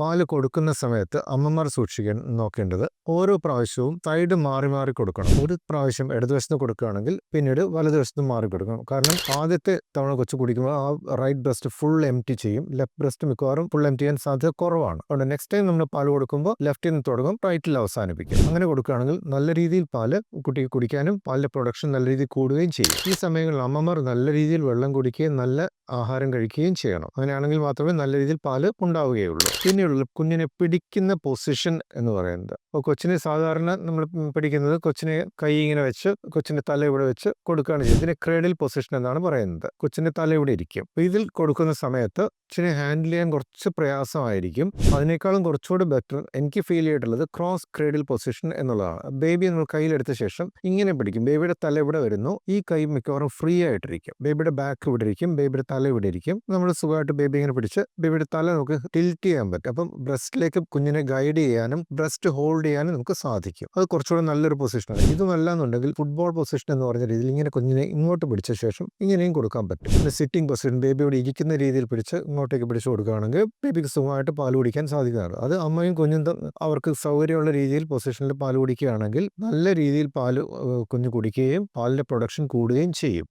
പാൽ കൊടുക്കുന്ന സമയത്ത് അമ്മമാർ സൂക്ഷിക്കാൻ നോക്കേണ്ടത് ഓരോ പ്രാവശ്യവും തൈഡ് മാറി മാറി കൊടുക്കണം. ഒരു പ്രാവശ്യം ഇടതുവശത്ത് കൊടുക്കുകയാണെങ്കിൽ പിന്നീട് വലതുവശത്ത് മാറി കൊടുക്കണം. കാരണം ആദ്യത്തെ തവണ കൊച്ചു കുടിക്കുമ്പോൾ ആ right breast full M T ചെയ്യും. ലെഫ്റ്റ് ബ്രസ്റ്റ് മിക്കവാറും ഫുൾ എം ടി ചെയ്യാൻ സാധ്യത കുറവാണ്. അതുകൊണ്ട് നെക്സ്റ്റ് ടൈം നമ്മൾ പാൽ കൊടുക്കുമ്പോൾ ലെഫ്റ്റിൽ നിന്ന് തുടങ്ങും റൈറ്റിൽ അവസാനിപ്പിക്കും. അങ്ങനെ കൊടുക്കുകയാണെങ്കിൽ നല്ല രീതിയിൽ പാൽ കുട്ടിക്ക് കുടിക്കാനും പാലിന്റെ പ്രൊഡക്ഷൻ നല്ല രീതിയിൽ കൂടുകയും ചെയ്യും. ഈ സമയങ്ങളിൽ അമ്മമാർ നല്ല രീതിയിൽ വെള്ളം കുടിക്കുകയും നല്ല ആഹാരം കഴിക്കുകയും ചെയ്യണം. അങ്ങനെയാണെങ്കിൽ മാത്രമേ നല്ല രീതിയിൽ പാൽ ഉണ്ടാവുകയുള്ളൂ. പിന്നെയുള്ള കുഞ്ഞിനെ പിടിക്കുന്ന പൊസിഷൻ എന്ന് പറയുന്നത്. അപ്പോൾ കൊച്ചിനെ സാധാരണ നമ്മൾ പിടിക്കുന്നത് കൊച്ചിനെ കൈ ഇങ്ങനെ വെച്ച് കൊച്ചിന്റെ തല ഇവിടെ വെച്ച് കൊടുക്കുകയാണ് ചെയ്യുന്നത്. ഇതിനെ ക്രേഡിൽ പൊസിഷൻ എന്നാണ് പറയുന്നത്. കൊച്ചിന്റെ തല ഇവിടെ ഇരിക്കും. അപ്പോൾ ഇതിൽ കൊടുക്കുന്ന സമയത്ത് കൊച്ചിനെ ഹാൻഡിൽ ചെയ്യാൻ കുറച്ച് പ്രയാസമായിരിക്കും. അതിനേക്കാളും കുറച്ചുകൂടി ബെറ്റർ എനിക്ക് ഫീൽ ചെയ്തിട്ടുള്ളത് ക്രോസ് ക്രേഡിൽ പൊസിഷൻ എന്നുള്ളതാണ്. ബേബി നമ്മൾ കയ്യിലെടുത്ത ശേഷം ഇങ്ങനെ പിടിക്കും. ബേബിയുടെ തല ഇവിടെ വരുന്നു. ഈ കൈ മിക്കവാറും ഫ്രീ ആയിട്ടിരിക്കും. ബേബിയുടെ ബാക്ക് ഇവിടെ ഇരിക്കും. ബേബിയുടെ തല ഇവിടെ ഇരിക്കും. നമ്മൾ സുഖമായിട്ട് ബേബി ഇങ്ങനെ പിടിച്ച് ബേബിയുടെ തല നമുക്ക് ടിൽറ്റ് ചെയ്യാൻ പറ്റും. അപ്പം ബ്രസ്റ്റിലേക്ക് കുഞ്ഞിനെ ഗൈഡ് ചെയ്യാനും ബ്രസ്റ്റ് ഹോൾഡ് ചെയ്യാനും നമുക്ക് സാധിക്കും. അത് കുറച്ചുകൂടെ നല്ലൊരു പൊസിഷനാണ് ഇതും എന്നുണ്ടെങ്കിൽ ഫുട്ബോൾ പൊസിഷൻ എന്ന് പറഞ്ഞ രീതിയിൽ ഇങ്ങനെ കുഞ്ഞിനെ ഇങ്ങോട്ട് പിടിച്ച ശേഷം ഇങ്ങനെയും കൊടുക്കാൻ പറ്റും. പിന്നെ സിറ്റിംഗ് പൊസിഷൻ ബേബിയോട് ഇരിക്കുന്ന രീതിയിൽ പിടിച്ച് ഇങ്ങോട്ടേക്ക് പിടിച്ച് കൊടുക്കുകയാണെങ്കിൽ ബേബിക്ക് സുഖമായിട്ട് പാൽ കുടിക്കാൻ സാധിക്കുന്നതാണ്. അത് അമ്മയും കുഞ്ഞും അവർക്ക് സൗകര്യമുള്ള രീതിയിൽ പൊസിഷനിൽ പാൽ കുടിക്കുകയാണെങ്കിൽ നല്ല രീതിയിൽ പാൽ കുഞ്ഞ് കുടിക്കുകയും പാലിന്റെ പ്രൊഡക്ഷൻ കൂടുകയും ചെയ്യും.